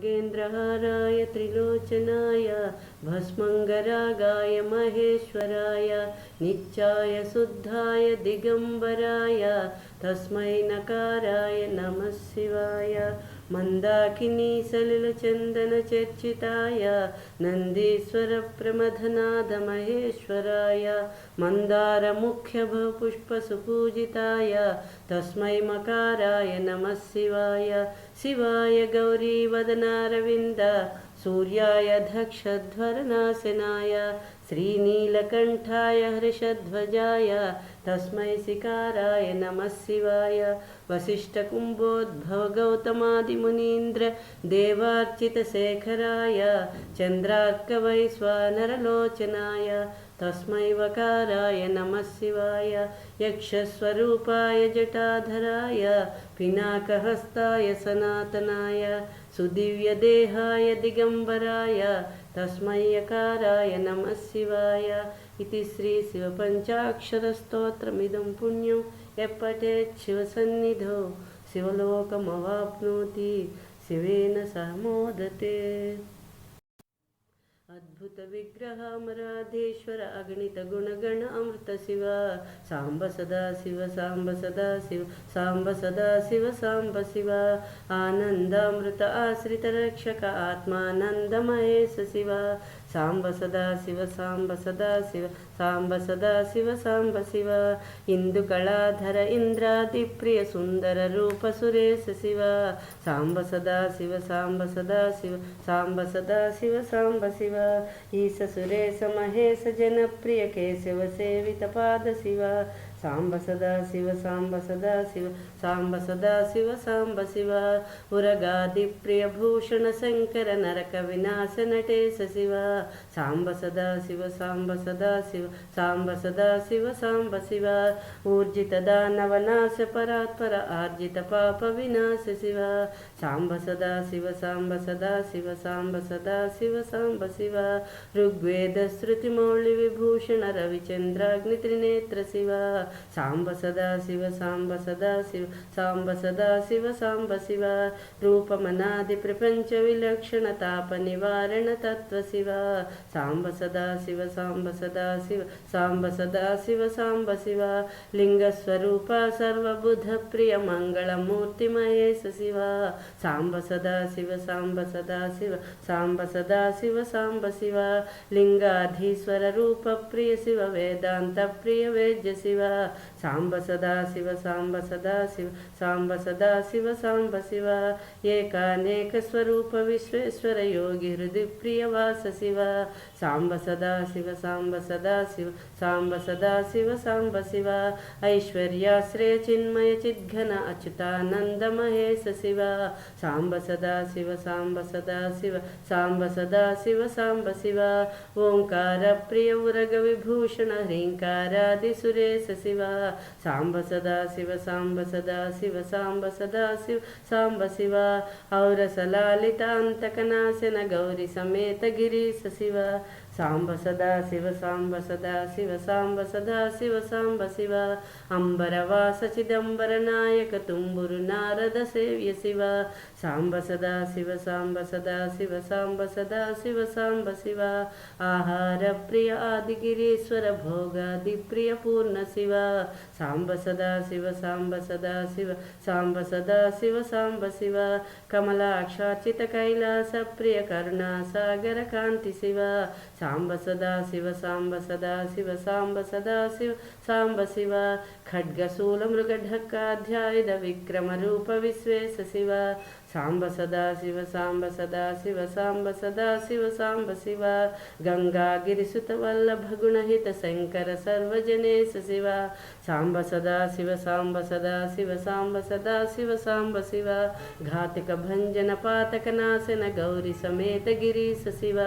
नागेन्द्रहाराय त्रिलोचनाय भस्मङ्गरागाय महेश्वराय नित्याय शुद्धाय दिगम्बराय तस्मै नकाराय नमः शिवाय मन्दाकिनी सलिलचन्दनचर्चिताय नन्दीश्वरप्रमथनाद महेश्वराय मन्दारमुख्यपुष्पसुपूजिताय तस्मै मकाराय नमः शिवाय शिवाय गौरीवदनारविन्द सूर्याय धक्षध्वरनाशनाय श्रीनीलकण्ठाय हर्षध्वजाय तस्मै शिकाराय नमः शिवाय। वसिष्ठकुम्भोद्भव गौतमादिमुनीन्द्र देवार्चितशेखराय चन्द्रार्कवैश्वानरलोचनाय। तस्मै वकाराय नमः शिवाय। यक्षस्वरूपाय जटाधराय पिनाकहस्ताय सनातनाय। सुदिव्यदेहाय दिगम्बराय తస్మయ్యకారాయ నమ శివాయ ఇది శ్రీ శివపంచాక్షరస్తోత్రమిదం పుణ్యం ఎప్పటే శివసన్నిధో శివలోకమవాప్నోతి శివేన సహమోదతే अद्भुतविग्रहं राधेश्वर अगणितगुणगण अमृत शिव साम्ब सदा शिव, साम्ब सदा शिव, साम्ब सदा शिव, साम्ब शिव। आनन्दामृत आश्रितरक्षक आत्मानन्दमयेश शिव। ಸಾಂಬ ಸದಾ ಶಿವ ಸಾಂಬ ಸದಾ ಶಿವ ಸಾಂಬ ಸದಾ ಶಿವ, ಸಾಂಬ ಶಿವ. ಇಂದು ಕಳಾಧರ ಇಂದ್ರಾದಿ ಪ್ರಿಯ ಸುಂದರ ರೂಪ ಸುರೇಶ ಶಿವ. ಸಾಂಬ ಸದಾ ಶಿವ ಸಾಂಬ ಸದಾ ಶಿವ ಸಾಂಬ ಸದಾ ಶಿವ, ಸಾಂಬ ಶಿವ. ಈಶ ಸುರೇಶ ಮಹೇಶ, ಜನಪ್ರಿಯ ಕೇಶವ ಸೇವಿತ ಪಾದ ಶಿವ. ಸಾಂಬ ಸದಾ ಶಿವ ಸಾಂಬ ಸದಾ ಶಿವ ಸಾಂಬ ಸದಾ ಶಿವ, ಸಾಂಬ ಶಿವ. ಉರಗಾದಿ ಪ್ರಿಯ ಭೂಷಣ ಶಂಕರ ನರಕ ವಿನಾಶ ನಟೇಶ ಶಿವ. ಸಾಂಬ ಸದಾ ಶಿವ ಸಾಂಬ ಸದಾ ಶಿವ ಸಾಂಬ ಸದಾ ಶಿವ, ಸಾಂಬ ಶಿವ. ಊರ್ಜಿತ ದಾನವನಾಶ ಪರಾತ್ಪರ, ಆರ್ಜಿತ ಪಾಪ ವಿನಾಶ ಶಿವ. ಸಾಂಬ ಸದಾ ಶಿವ ಸಾಂಬ ಸದಾ ಶಿವ ಸಾಂಬ ಸದಾ ಶಿವ, ಸಾಂಬ ಶಿವ. ಋಗ್ವೇದ ಶ್ರುತಿ ಮೌಳಿ ವಿಭೂಷಣ ರವಿಚಂದ್ರಾಗ್ನಿ ತ್ರಿನೇತ್ರ ಶಿವ. सांब सदा शिव सांब सदा शिव सांब सदा शिव सांब शिव। रूप रूपमनादि प्रपंच विलक्षणताप निवारण तत्व शिव। सांब सदा शिव सांब सदा शिव सांब सदा शिव सांब शिव। लिंग स्वरूप सर्वबुध प्रिय मंगल मूर्ति महेश शिव। सांब सदा शिव सांब सदा शिव सांब सदा शिव सांब शिव। लिंगाधीश्वर रूप प्रिय शिव वेदांत प्रिय वेद्य शिवा। ಸಾಂಬ ಸದಾ ಶಿವ ಸಾಂಬ ಸದಾ ಶಿವ ಸಾಂಬ ಸದಾ ಶಿವ ಸಾಂಬ ಶಿವ ಏಕಾನೇಕ ಸ್ವರೂಪ ವಿಶ್ವೇಶ್ವರ ಯೋಗಿ ಹೃದಯ ಪ್ರಿಯವಾಸ ಶಿವ ಸಾಂಬ ಸದಾ ಶಿವ ಸಾಂಬ ಸದಾ ಶಿವ ಸಾಂಬ ಸದಾ ಶಿವ ಸಾಂಬ ಶಿವ ಐಶ್ವರ್ಯಾಶ್ರಯ ಚಿನ್ಮಯ ಚಿದ್ಘನ ಅಚ್ಯುತಾನಂದ ಮಹೇಶ ಶಿವ ಸಾಂಬ ಸದಾ ಶಿವ ಸಾಂಬ ಸದಾ ಶಿವ ಸಾಂಬ ಸದಾ ಶಿವ ಸಾಂಬ ಶಿವ ಓಂಕಾರ ಪ್ರಿಯ ಉರಗ ವಿಭೂಷಣ ಹ್ರೀಂಕಾರಾದಿ ಸುರೇಶ ಶಿವ ಶಿವ ಸಾಂಬ ಸದಾ ಶಿವ ಸಾಂಬ ಸದಾ ಶಿವ ಸಾಂಬ ಸದಾ ಶಿವ, ಸಾಂಬ ಶಿವ. ಔರ ಸಲಾಲಿತಾಂತಕನಾಶನ ಗೌರಿ ಸಮೇತ ಗಿರೀಶ ಶಿವ. సాంబ సదా శివ సాంబ సదా శివ సాంబ సదా శివ సాంబ శివ. అంబరవాస చిదంబర నాయక తుంబురు నారద సేవ్య శివ. సాంబ సదా శివ సాంబ సదా శివ సాంబ సదా శివ సాంబ శివ. ఆహార ప్రియ ఆదిగిరీశ్వర భోగాది ప్రియ పూర్ణ శివ. సాంబ సదా శివ సాంబ సదా శివ సాంబ సదా శివ సాంబ శివ. కమలాక్షాచిత కైలాస ప్రియ కరుణా సాగర కాంతి శివ. సాంబ సదా శివ సాంబ సదా శివ సాంబ సదా శివ సాంబ శివ ఖడ్గశూల మృగఢక్కాధ్యాయుధ విక్రమ రూప విశ్వేశ శివ ಸಾಂಬ ಸದಾ ಶಿವ ಸಾಂಬ ಸದಾ ಶಿವ ಸಾಂಬ ಸದಾ ಶಿವ ಸಾಂಬ ಶಿವ ಗಂಗಾ ಗಿರಿಸುತ ವಲ್ಲಭ ಗುಣಹಿತ ಶಂಕರ ಸರ್ವಜನೇಶ ಶಿವ ಸಾಂಬ ಸದಾ ಶಿವ ಸಾಂಬ ಸದಾ ಶಿವ ಸಾಂಬ ಸದಾ ಶಿವ ಸಾಂಬ ಶಿವ ಘಾತಕ ಭಂಜನ ಪಾತಕ ನಾಶನ ಗೌರಿ ಸಮೇತ ಗಿರೀಶ ಶಿವ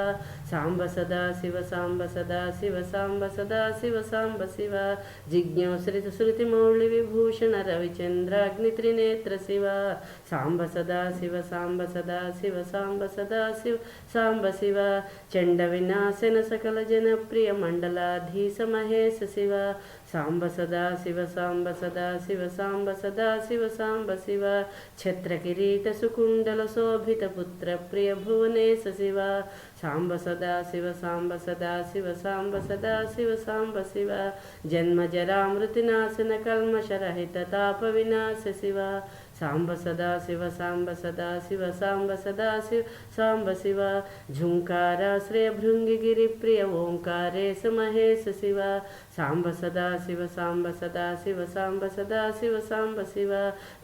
ಸಾಂಬ ಸದಾ ಶಿವ ಸಾಂಬ ಸದಾ ಶಿವ ಸಾಂಬ ಸದಾ ಶಿವ ಸಾಂಬ ಶಿವ ಜಿಜ್ಞೋ ಶ್ರಿತ ಶ್ರುತಿ ಮೌಳಿ ವಿಭೂಷಣ ರವಿಚಂದ್ರ ಅಗ್ನಿ ತ್ರಿನೇತ್ರ ಶಿವ ಸಾಂಬ ಸದಾ సాంబ సదా శివ సాంబ సదా శివ సాంబ శివ. చండ వినాశన సకల జనప్రియ మండలాధీశ మహేశ శివ. సాంబ సదా శివ సాంబ సదా శివ సాంబ సదా శివ సాంబ శివ. ఛత్ర కిరీట సుకుండల శోభిత పుత్ర ప్రియ భువనేశ శివ. సాంబ సదా శివ సాంబ సదా శివ సాంబ సదా శివ సాంబ శివ. జన్మ జరామృతి నాశన కల్మషరహిత తాప వినాశ శివ. ಸಾಂಬ ಸದಾ ಶಿವ, ಸಾಂಬ ಸದಾ ಶಿವ, ಸಾಂಬ ಸದಾ ಶಿವ, ಸಾಂಬ ಶಿವ. ಝುಂಕಾರ ಶ್ರೇಯ ಭೃಂಗಿಗಿರಿ ಪ್ರಿಯ ಓಂಕಾರೇಶ ಮಹೇಶ ಶಿವ. ಸಾಂಬ ಸದಾ ಶಿವ, ಸಾಂಬ ಸದಾ ಶಿವ, ಸಾಂಬ ಸದಾ ಶಿವ, ಸಾಂಬ ಶಿವ.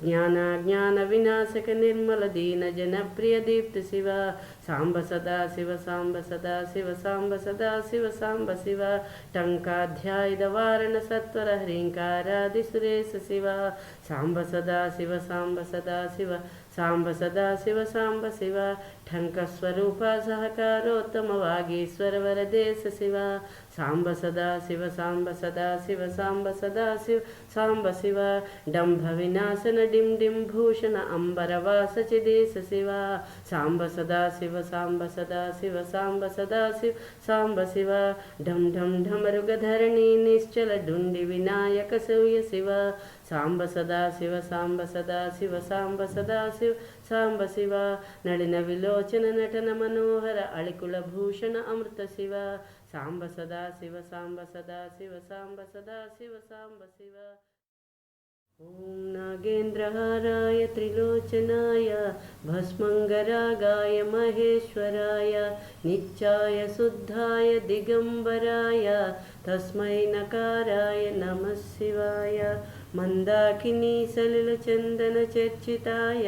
ಜ್ಞಾನ ಜ್ಞಾನ ವಿನಾಶಕ ನಿರ್ಮಲ, ದೀನ ಜನಪ್ರಿಯ ದೀಪ್ತಿ ಶಿವ. సాంబ సదా శివ సాంబ సదా శివ సాంబ సదా శివ సాంబ శివ టంకాధ్యాయుధ వారణ సత్వర హ్రీంకారాది సురేశ శివ సాంబ సదా శివ సాంబ సదా శివ సాంబ సదా శివ సాంబ శివ ಠಂಕ ಸ್ವರೂಪ ಸಹಕಾರೋತ್ತಮವಾಗಿ ಸ್ವರವರದೇ ಸಸಿವ. ಸಾಂಬ ಸದಾ ಶಿವ, ಸಾಂಬ ಸದಾ ಶಿವ, ಸಾಂಬ ಸದಾ ಶಿವ, ಸಾಂಬ ಶಿವ. ಡಂಭ ವಿನಾಶನ ಡಿಂ ಡಿಂ ಭೂಷಣ ಅಂಬರ ಅಂಬರವಾಸ ಚಿದೇಶ ಶಿವ ಸಾಂಬ ಸದಾ ಶಿವ, ಸಾಂಬ ಸದಾ ಶಿವ, ಸಾಂಬ ಸದಾ ಶಿವ, ಸಾಂಬ ಶಿವ. ಢಂ ಢಂ ಢಮರುಗಧರಣಿ ನಿಶ್ಚಲ ಡುಂಡಿ ವಿನಾಯಕ ಸೂಯ ಶಿವ. ಸಾಂಬ ಸದಾ ಶಿವ, ಸಾಂಬ ಸದಾ ಶಿವ, ಸಾಂಬ ಸದಾ ಶಿವ. ಸಾಂಬ ಶಿವ, ನಳಿನ ವಿಲೋಚನ ನಟನ ಮನೋಹರ, ಅಳಿಕುಳ ಭೂಷಣ ಅಮೃತ ಶಿವ, ಸಾಂಬ ಸದಾ ಶಿವ, ಸಾಂಬ ಸದಾ ಶಿವ, ಸಾಂಬ ಸದಾ ಶಿವ, ಸಾಂಬ ಶಿವ. ಓಂ ನಾಗೇಂದ್ರಹಾರಾಯ ತ್ರಿಲೋಚನಾಯ, ಭಸ್ಮಂಗರಾಗಾಯ ಮಹೇಶ್ವರಾಯ ನಿಚ್ಚಾಯ ಶುದ್ಧಾಯ ದಿಗಂಬರಾಯ, ತಸ್ಮೈ ನಕಾರಾಯ ನಮಃ ಶಿವಾಯ. శివాయ మందాకినీ సలిల చందన చర్చితాయ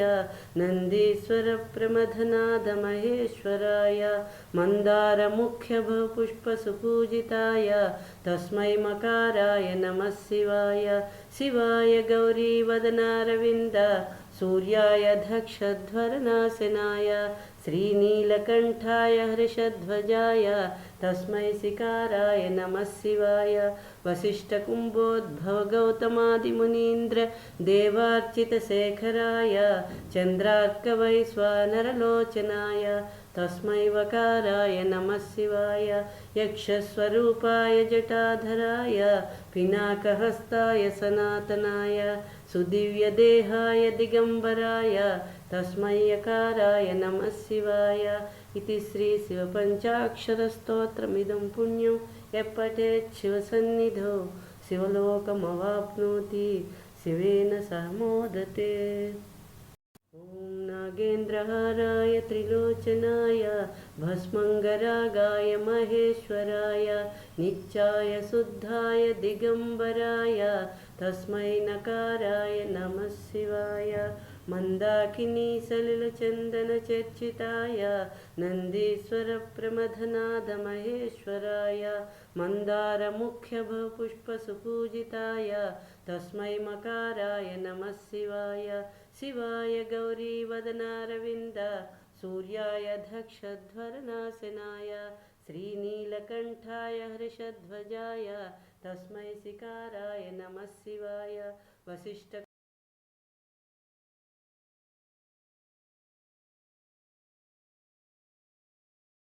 నందీశ్వర ప్రమథనాద మహేశ్వరాయ మందార ముఖ్య పుష్ప సుపూజితాయ श्रीनीलकण्ठाय हृषध्वजाय तस्मै सिकाराय नमः शिवाय। वसिष्ठकुम्भोद्भवगौतमादिमुनीन्द्र देवार्चितशेखराय चन्द्रार्कवैश्वानरलोचनाय तस्मै वकाराय नमः शिवाय। यक्षस्वरूपाय जटाधराय पिनाकहस्ताय सनातनाय सुदिव्यदेहाय दिगम्बराय तस्मै यकाराय नमः शिवाय इति श्रीशिवपञ्चाक्षरस्तोत्रमिदं पुण्यं यपठेच्छिवसन्निधौ शिवलोकमवाप्नोति शिवेन स मोदते ॐ नागेन्द्रहाराय त्रिलोचनाय भस्मङ्गरागाय महेश्वराय नित्याय शुद्धाय दिगम्बराय तस्मै नकाराय नमः शिवाय। మందాకిని సలిల చందన చర్చితాయ నందీశ్వర ప్రమథనాథ మహేశ్వరాయ మందార ముఖ్య పుష్ప సుపూజితాయ తస్మై మకారాయ నమ శివాయ శివాయ గౌరీ వదనారవింద సూర్యాయ దక్షధ్వరనాశనాయ శ్రీనీలకంఠాయ హృషధ్వజాయ తస్మై శికారాయ నమ శివాయ వసిష్ఠ